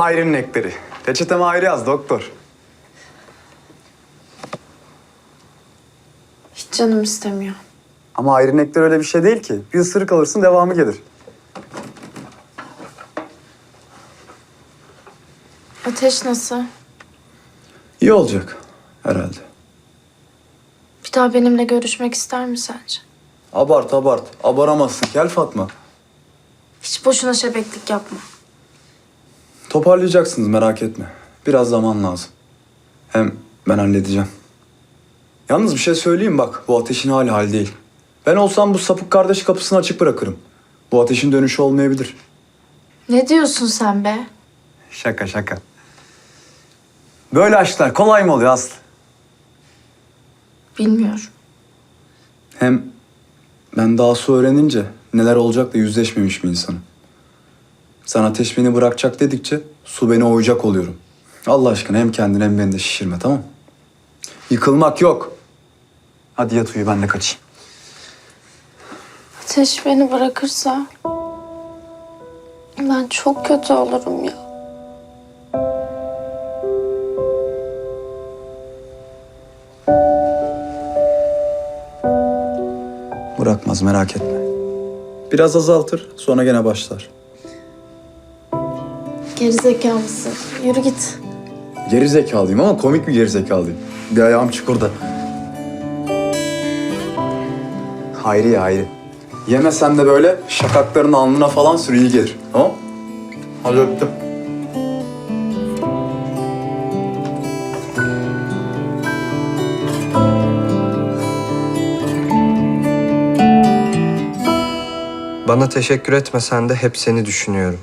Hayri'nin ekleri. Reçeteme Hayri yaz doktor. Hiç canım istemiyor. Ama Hayri'nin ekleri öyle bir şey değil ki. Bir ısırık alırsın devamı gelir. Ateş nasıl? İyi olacak herhalde. Bir daha benimle görüşmek ister mi sence? Abart abart. Abaramazsın. Gel Fatma. Hiç boşuna şebeklik yapma. Toparlayacaksınız merak etme. Biraz zaman lazım. Hem ben halledeceğim. Yalnız bir şey söyleyeyim bak. Bu ateşin hali hal değil. Ben olsam bu sapık kardeş kapısını açık bırakırım. Bu ateşin dönüşü olmayabilir. Ne diyorsun sen be? Şaka şaka. Böyle aşklar kolay mı oluyor Aslı? Bilmiyorum. Hem ben daha su öğrenince neler olacakla yüzleşmemiş bir insanım. Sen ateş beni bırakacak dedikçe su beni oyacak oluyorum. Allah aşkına hem kendini hem beni de şişirme tamam? Yıkılmak yok. Hadi yat uyu ben de kaçayım. Ateş beni bırakırsa ben çok kötü olurum ya. Bırakmaz merak etme. Biraz azaltır sonra gene başlar. Gerizekalısın. Yürü git. Geri zekalıyım ama komik bir geri zekalıyım. Bir ayağım çukurda. Hayri Hayri. Yemesen de böyle şakakların alnına falan sür iyi gelir. Tamam? Hadi öptüm. Bana teşekkür etmesen de hep seni düşünüyorum.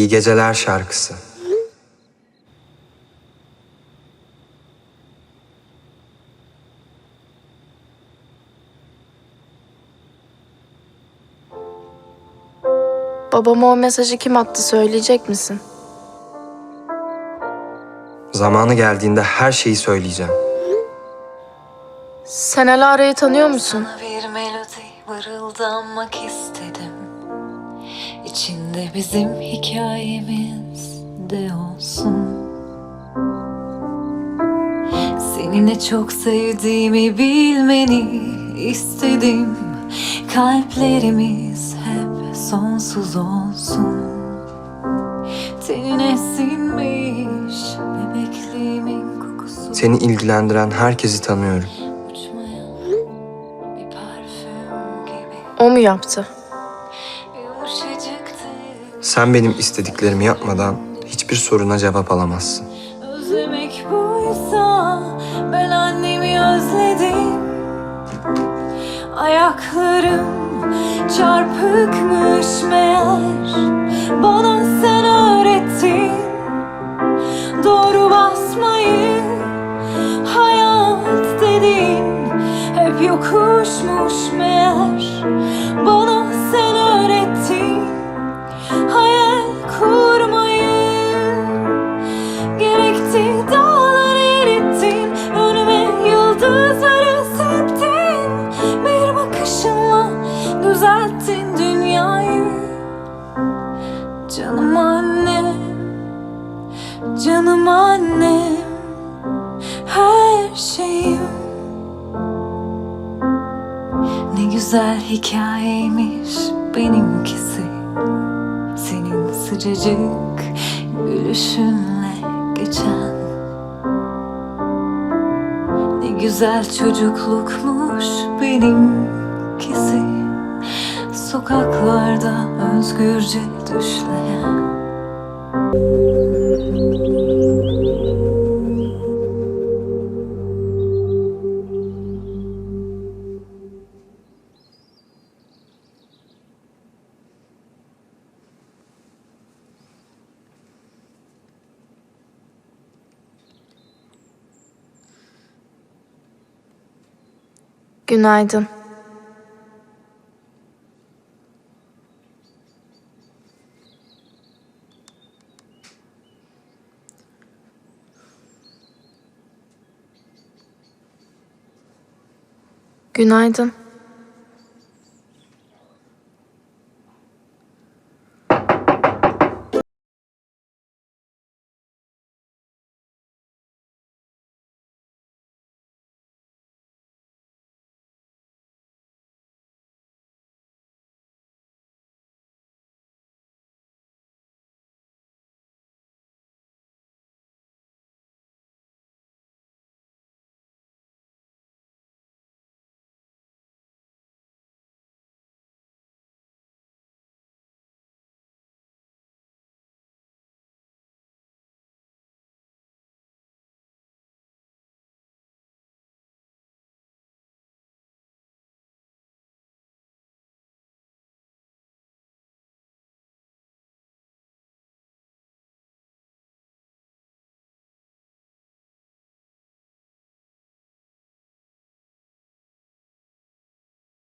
İyi geceler şarkısı. Babama o mesajı kim attı söyleyecek misin? Zamanı geldiğinde her şeyi söyleyeceğim. Sen Alara'yı tanıyor musun? Sana bir melodi mırıldanmak istedim İçinde bizim hikayemiz de olsun. Seni ne çok sevdiğimi bilmeni istedim. Kalplerimiz hep sonsuz olsun. Tenine sinmiş bebekliğimin kokusu. Seni ilgilendiren herkesi tanıyorum. O mu yaptı? Sen benim istediklerimi yapmadan hiçbir soruna cevap alamazsın. Özlemek buysa ben annemi özledim. Ayaklarım çarpıkmış meğer. Bana sen öğrettin Doğru basmayı. Hayat dedin Hep yokuşmuş meğer. Bana hikayeymiş benimkisi. Senin sıcacık gülüşünle geçen. Ne güzel çocuklukmuş benimkisi. Sokaklarda özgürce düşleyen Günaydın. Günaydın.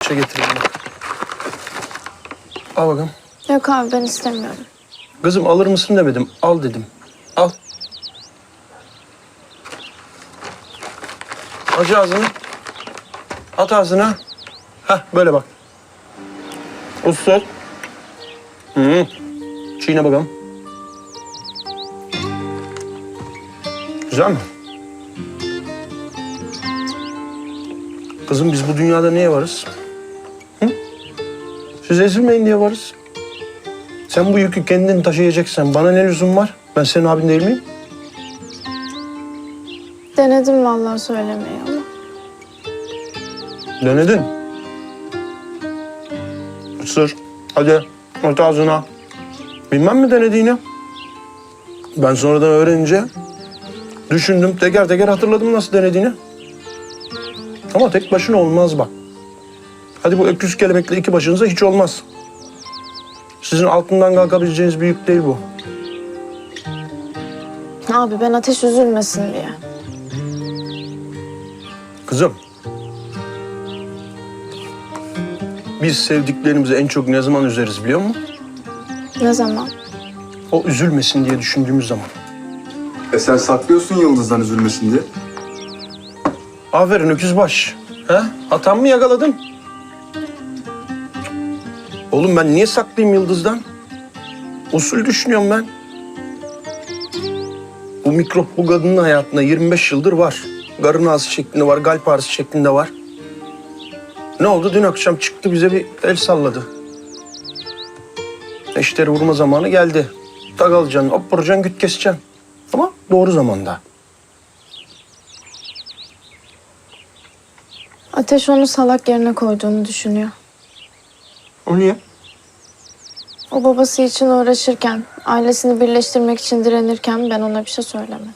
Şey getireyim. Al bakalım. Yok abi ben istemiyorum. Kızım alır mısın demedim. Al dedim. Al. Aç ağzını. At ağzına. Heh böyle bak. Usul. Hı. Çiğne bakalım. Güzel mi? Kızım biz bu dünyada niye varız? Siz ezilmeyin diye varız. Sen bu yükü kendin taşıyacaksan bana ne lüzum var? Ben senin abin değil miyim? Denedim vallahi söylemeyi ama. Denedin. Isır. Hadi. At ağzına. Bilmem mi denediğini? Ben sonradan öğrenince düşündüm. Teker teker hatırladım nasıl denediğini. Ama tek başına olmaz bak. Hadi bu öküz kelebekle iki başınıza hiç olmaz. Sizin altından kalkabileceğiniz bir yük değil bu. Abi ben ateş üzülmesin diye. Kızım. Biz sevdiklerimizi en çok ne zaman üzeriz biliyor musun? Ne zaman? O üzülmesin diye düşündüğümüz zaman. E sen saklıyorsun Yıldız'dan üzülmesin diye. Aferin öküzbaş. He? Hatam mı yakaladın? Oğlum ben niye saklayayım Yıldız'dan? Usul düşünüyorum ben. Bu mikrop bu kadının hayatında 25 yıldır var. Karın ağrısı şeklinde var, kalp ağrısı şeklinde var. Ne oldu? Dün akşam çıktı bize bir el salladı. Eşleri vurma zamanı geldi. Tak alacaksın, hop vuracaksın, güt keseceksin. Ama doğru zamanda. Ateş onu salak yerine koyduğunu düşünüyor. O niye? O babası için uğraşırken, ailesini birleştirmek için direnirken ben ona bir şey söylemedim.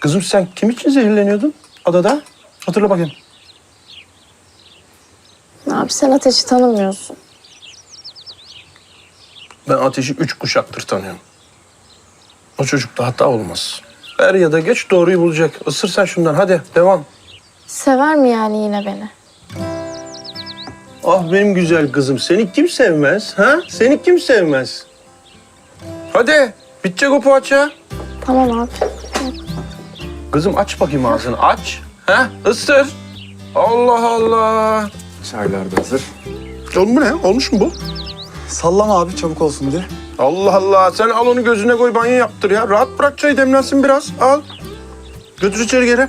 Kızım sen kim için zehirleniyordun adada? Hatırla bakayım. Abi sen ateşi tanımıyorsun. Ben Ateş'i üç kuşaktır tanıyorum. O çocukta hata olmaz. Er ya da geç doğruyu bulacak. Isır sen şundan hadi devam. Sever mi yani yine beni? Ah benim güzel kızım seni kim sevmez ha? Seni kim sevmez? Hadi bitecek o poğaça. Tamam abi. Kızım aç bakayım ağzını aç. Ha? Isır. Allah Allah. Çaylar da hazır. Oğlum bu ne? Olmuş mu bu? Sallama abi çabuk olsun diye. Allah Allah. Sen al onu gözüne koy banyo yaptır ya. Rahat bırak çayı demlensin biraz. Al. Götür içeri geri.